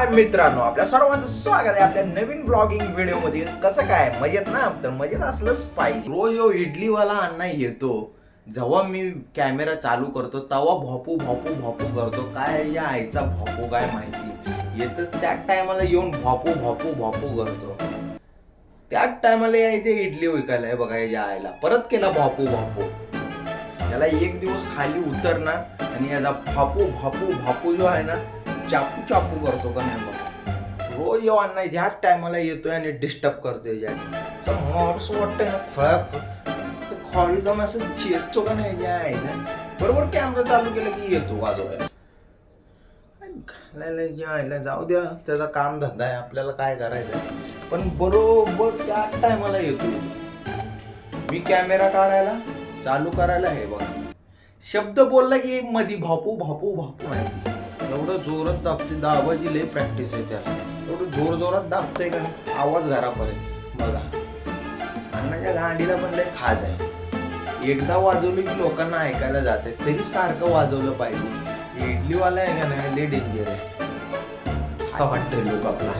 हाय मित्रांनो आपल्या सर्वांचं स्वागत आहे आपल्या नवीन ब्लॉगिंग व्हिडिओमध्ये कसं काय? मजेत ना? तर मजेत असलंच पाहिजे. रोज यो इडलीवाला अण्णा येतो. जेव्हा मी कॅमेरा चालू करतो तेव्हा भोपू भोपू भोपू करतो. काय या आईचा भोपू काय माहिती? येतच त्याच टायमाला येऊन भोपू भोपू भोपू करतो. त्याच टायमाला या इथे इडली विकायला. आहे बघा या आईला. परत केला भोपू भोपू. त्याला एक दिवस खाली उतरणार आणि याचा भापू भापू भापू जो आहे ना चापू चापू करतो का नाही बघा. रोज येऊ अण्णा ह्याच टायमाला येतोय आणि डिस्टर्ब करतोय ज्या. असं मॉर्स वाटतंय ना खळ्या खॉळी जाऊन असं चेसतो का नाही आहे ना. बरोबर कॅमेरा चालू केला की येतो वाजवायला घालायला जे जाऊ द्या त्याचा काम धंदा आहे आपल्याला काय करायचं आहे. पण बरोबर त्या टायमाला येतो मी कॅमेरा काढायला चालू करायला हे बघा. शब्द बोलला की मधी भापू भापू भापू माहिती एवढं जोरात दाबते दाबाची लय प्रॅक्टिस आहे त्याला. एवढं जोर जोरात दाबते का आवाज घरापर्यंत. बघा. अण्णाच्या गांडीला पण लय खाज आहे. एकदा वाजवलं की लोकांना ऐकायला जाते. तरी सारखं वाजवलं पाहिजे. इडलीवाला आहे का नाही? लय डेंजर आहे. हा वाटतोय लोक आपला?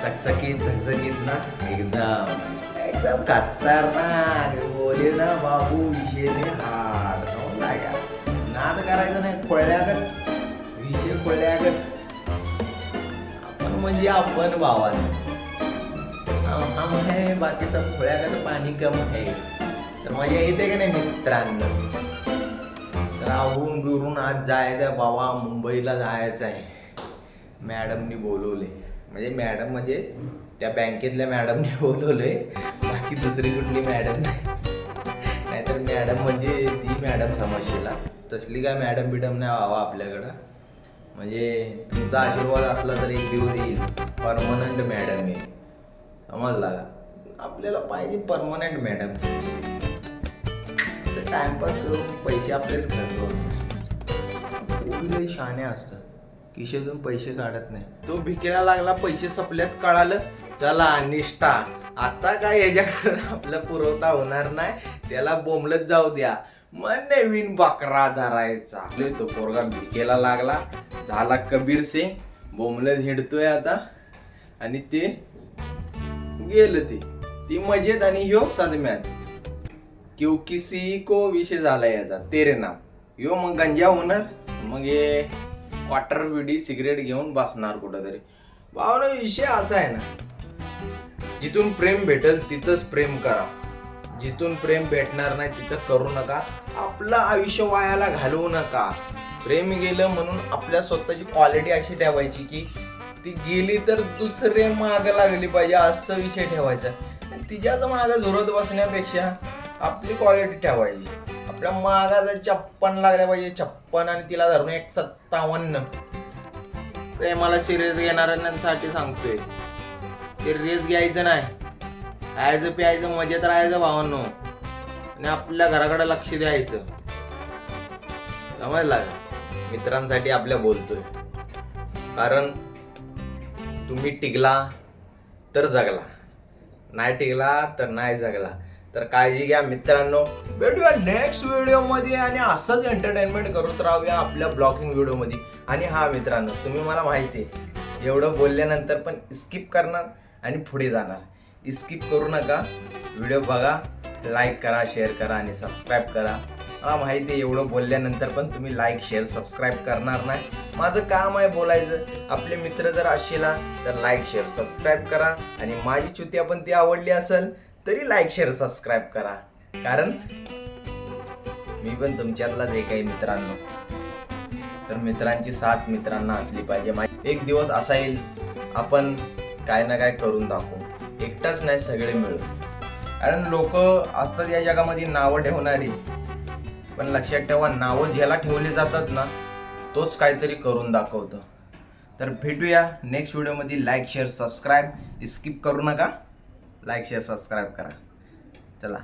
चकचकीत झकझकीत ना? एकदम. एकदम खतरनाक. बोले ना बाबू विषय हार हो नाद करायचं नाही खोळ्यागत म्हणजे आपण भावान आम्हाला बाकी सब पाणी कम आहे. तर मजा येते का नाही मित्रांनो? तर आवरून बिरून आज जायचं बाबा मुंबईला जायचं आहे मॅडमनी बोलवले म्हणजे मॅडम म्हणजे त्या बँकेतल्या मॅडमने बोलवलंय. बाकी दुसरी कुठली मॅडम नाही. नाहीतर मॅडम म्हणजे ती मॅडम समजशीला तसली काय मॅडम बिडम नाही व्हावा आपल्याकडं. म्हणजे तुमचा आशीर्वाद असला तर एक दिवस येईल. परमनंट मॅडम आहे. समजला का? आपल्याला पाहिजे परमनंट मॅडम असं टाइमपास करून पैसे आपलेच खर्च होतात. शहाणे असतं. खिशेतून पैसे काढत नाही. तो भिकेला लागला पैसे सपल्यात कळालं चला निष्ठा. आता काय याच्याकडून आपला पुरवठा होणार नाही. त्याला बोंबलत जाऊ द्या. मग नवीन बकरा धरायचा. तो पोरगा भिकेला लागला झाला कबीर सिंग. बोंबलत हिडतोय आता. आणि ते गेलं ते. ती मजेत आणि ह्यो सदम्यात. क्यों किसी को विषय झाला याचा. तेरे नाम. यो मग गंजा होणार. मग हे क्वार्टर विडी सिगरेट घेऊन बसणार कुठंतरी. भावना विषय असा आहे ना. जिथून प्रेम भेटेल तिथंच प्रेम करा. जिथून प्रेम भेटणार नाही तिथं करू नका. आपलं आयुष्य वायाला घालवू नका. प्रेम गेलं म्हणून आपल्या स्वतःची क्वालिटी अशी ठेवायची की ती गेली तर दुसरे माग लागली पाहिजे असं विषय ठेवायचा. तिच्याच मागं झुरत बसण्यापेक्षा आपली क्वालिटी ठेवायची. आपल्या मागाचा छप्पन लागल्या पाहिजे छप्पन आणि तिला धरून एक सत्तावन्न. प्रेमाला सिरियस घेणाऱ्यांसाठी सांगतोय. सिरियस घ्यायचं नाही. खायचं प्यायचं मजेत राहायचं भावांनो. आणि आपल्या घराकडे लक्ष द्यायचं. समजला का? मित्रांसाठी आपल्या बोलतोय. कारण तुम्ही टिकला तर जगला. नाही टिकला तर नाही जगला. तर काळजी घ्या मित्रांनो. भेटूया नेक्स्ट व्हिडिओमध्ये आणि असंच एंटरटेनमेंट करत राहूया आपल्या ब्लॉगिंग व्हिडिओमध्ये आणि हा मित्रांनो तुम्ही मला माहिती आहे एवढं बोलल्यानंतर पण स्किप करणार आणि पुढे जाणार. स्किप करू नका. व्हिडिओ बघा लाईक करा शेअर करा आणि सबस्क्राईब करा. मला माहिती आहे एवढं बोलल्यानंतर पण तुम्ही लाईक शेअर सबस्क्राईब करणार नाही. माझं काम आहे बोलायचं. आपले मित्र जर असशीला तर लाईक शेअर सबस्क्राईब करा. आणि माझी चुत्या पण ती आवडली असेल तरी लाईक शेअर सबस्क्राईब करा. कारण मी पण तुमच्यातलाच एक आहे मित्रांनो. तर मित्रांची साथ मित्रांना असली पाहिजे. माझी एक दिवस असा येईल आपण काय ना काय करून दाखवू. एकटाच नाही सगळे मिळून. कारण लोक असतात या जगामध्ये नावं ठेवणारी. पण लक्षात ठेवा नावं ज्याला ठेवले जातात ना तोच काहीतरी करून दाखवतो. तर भेटूया नेक्स्ट व्हिडिओमध्ये लाईक शेअर सबस्क्राईब स्किप करू नका. लाईक शेअर सबस्क्राईब करा. चला.